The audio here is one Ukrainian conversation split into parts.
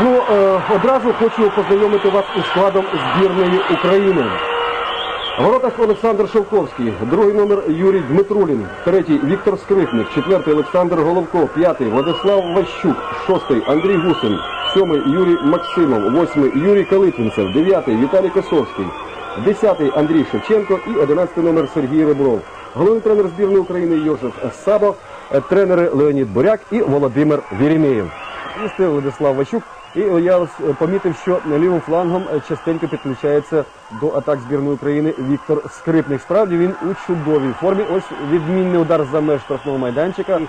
Ну, е, одразу хочу познайомити вас із складом збірної України. Воротах Олександр Шовковський, другий номер Юрій Дмитрулін, третій Віктор Скрипник, четвертий Олександр Головко, п'ятий Владислав Ващук, шостий Андрій Гусин, сьомий Юрій Максимов, восьмий Юрій Калитвинцев, дев'ятий Віталій Косовський, десятий Андрій Шевченко і одинадцятий номер Сергій Ребров. Головний тренер збірної України Йожеф Сабо, е, тренери Леонід Буряк і Володимир Вєремєєв. Містив Владислав Ващук. І я помітив, що лівим флангом е, частенько підключається до атак збірної України Віктор Скрипник. Справді він у чудовій формі. Ось відмінний удар за меж штрафного майданчика.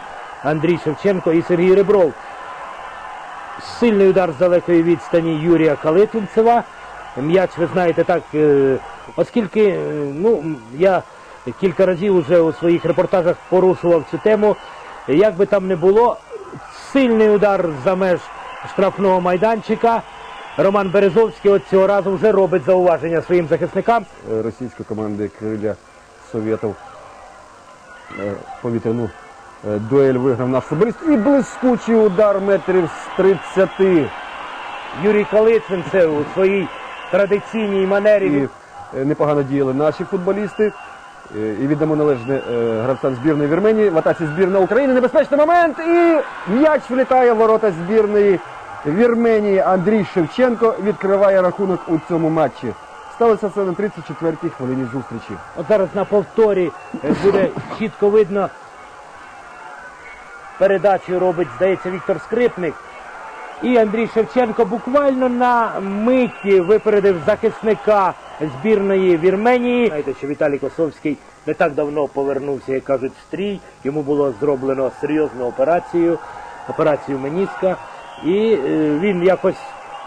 Андрій Шевченко і Сергій Ребров. Сильний удар з далекої відстані Юрія Калитвинцева. М'яч, ви знаєте, так, е, оскільки е, ну, я кілька разів вже у своїх репортажах порушував цю тему, як би там не було, сильний удар за меж штрафного майданчика. Роман Березовський от цього разу вже робить зауваження своїм захисникам. Е, Російської команди Криля Совєтов е, повітряну е, дуель виграв наш футболіст. І блискучий удар метрів з 30. Юрій Калитвинцев у своїй традиційній манері. І непогано діяли наші футболісти. І віддамо належне гравцям збірної Вірменії. В атаці збірна України. Небезпечний момент. І м'яч влітає в ворота збірної Вірменії. Андрій Шевченко відкриває рахунок у цьому матчі. Сталося це на 34-й хвилині зустрічі. От зараз на повторі е, буде чітко видно. Передачу робить, здається, Віктор Скрипник. І Андрій Шевченко буквально на миті випередив захисника збірної Вірменії. Знаєте, що Віталій Косовський не так давно повернувся, як кажуть, в стрій. Йому було зроблено серйозну операцію, операцію Меніска. І е, він якось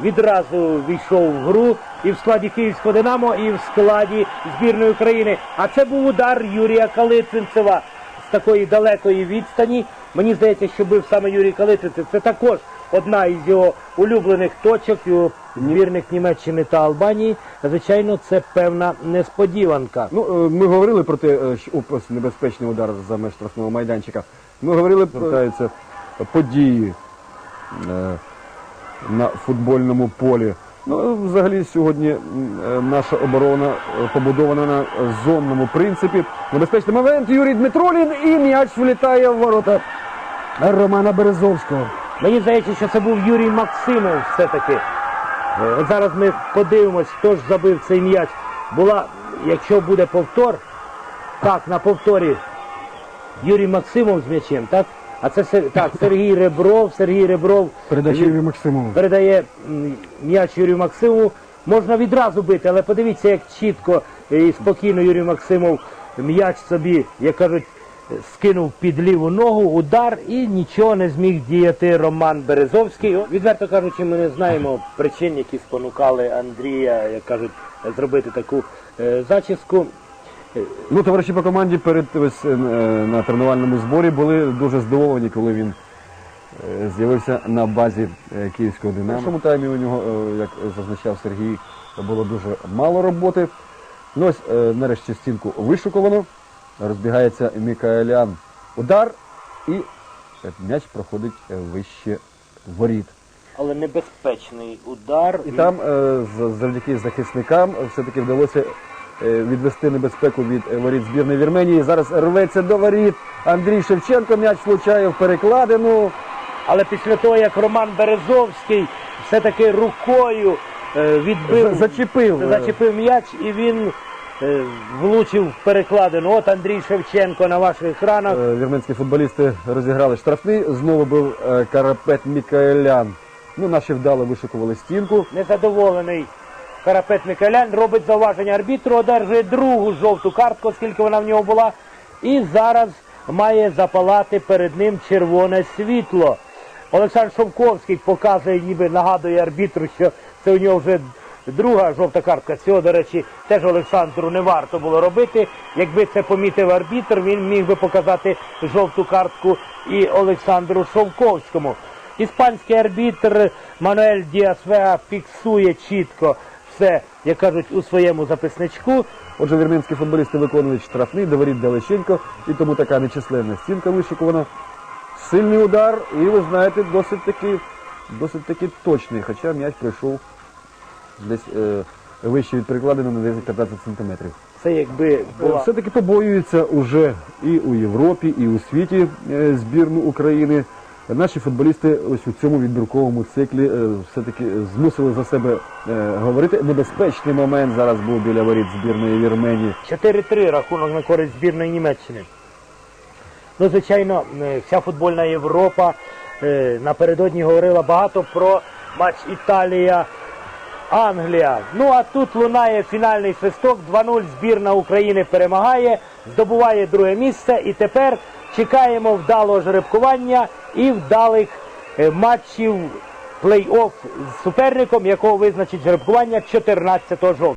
відразу війшов в гру і в складі Київського Динамо, і в складі збірної України. А це був удар Юрія Калитвинцева з такої далекої відстані. Мені здається, що бив саме Юрій Калитвинцев. Це також одна із його улюблених точок у збірних Німеччини та Албанії. Звичайно, це певна несподіванка. Ну, е, ми говорили про те, е, що небезпечний удар за меж штрафного майданчика. Ми говорили про події на футбольному полі. Ну, взагалі сьогодні е, наша оборона е, побудована на зонному принципі. Небезпечний момент Юрій Дмитролін і м'яч влітає в ворота Романа Березовського. Мені здається, що це був Юрій Максимов все-таки. Е, От зараз ми подивимось, хто ж забив цей м'яч. Була, якщо буде повтор, так, на повторі Юрій Максимов з м'ячем, так? А це Сер- так, Сергій Ребров, Сергій Ребров Передача Юрію Максимову. передає м, м'яч Юрію Максимову. Можна відразу бити, але подивіться, як чітко і спокійно Юрій Максимов м'яч собі, як кажуть, скинув під ліву ногу, удар і нічого не зміг діяти Роман Березовський. Відверто кажучи, ми не знаємо причин, які спонукали Андрія, як кажуть, зробити таку е, зачіску. Ну, товариші по команді перед ось, е, на тренувальному зборі були дуже здивовані, коли він е, з'явився на базі е, київського Динамо. В першому таймі у нього, е, як зазначав Сергій, було дуже мало роботи. Ну ось е, нарешті стінку вишукувано. Розбігається Мікаелян. Удар і е, м'яч проходить е, вище воріт. Але небезпечний удар. І там е, завдяки захисникам все-таки вдалося е, відвести небезпеку від е, воріт збірної Вірменії. Зараз рветься до воріт. Андрій Шевченко м'яч влучає в перекладину. Але після того, як Роман Березовський все-таки рукою е, відбив, зачепив. зачепив м'яч і він е, влучив в перекладину. От Андрій Шевченко на ваших екранах. Е, Вірменські футболісти розіграли штрафний. Знову був е, Карапет Мікаелян. Ну, наші вдало вишикували стінку. Незадоволений Карапет Миколян робить зауваження арбітру, одержує другу жовту картку, оскільки вона в нього була. І зараз має запалати перед ним червоне світло. Олександр Шовковський показує, ніби нагадує арбітру, що це у нього вже друга жовта картка. Цього, до речі, теж Олександру не варто було робити. Якби це помітив арбітр, він міг би показати жовту картку і Олександру Шовковському. Іспанський арбітр Мануель Діасвеа фіксує чітко все, як кажуть, у своєму записничку. Отже, вірменські футболісти виконують штрафний, до воріт далеченько, і тому така нечисленна стінка вишикувана. Сильний удар, і ви знаєте, досить таки досить таки точний, хоча м'яч пройшов десь е, вище від прикладину на 10-15 сантиметрів. Це якби була Все-таки побоюються уже і у Європі, і у світі е, збірну України. Наші футболісти ось у цьому відбірковому циклі е, все-таки змусили за себе е, говорити. Небезпечний момент зараз був біля воріт збірної Вірменії. 4-3 рахунок на користь збірної Німеччини. Ну, звичайно, е, вся футбольна Європа напередодні говорила багато про матч Італія. Англія. Ну а тут лунає фінальний свисток. 2-0 збірна України перемагає, здобуває друге місце. І тепер чекаємо вдалого жеребкування і вдалих е, матчів плей-офф з суперником, якого визначить жеребкування 14 жовтня.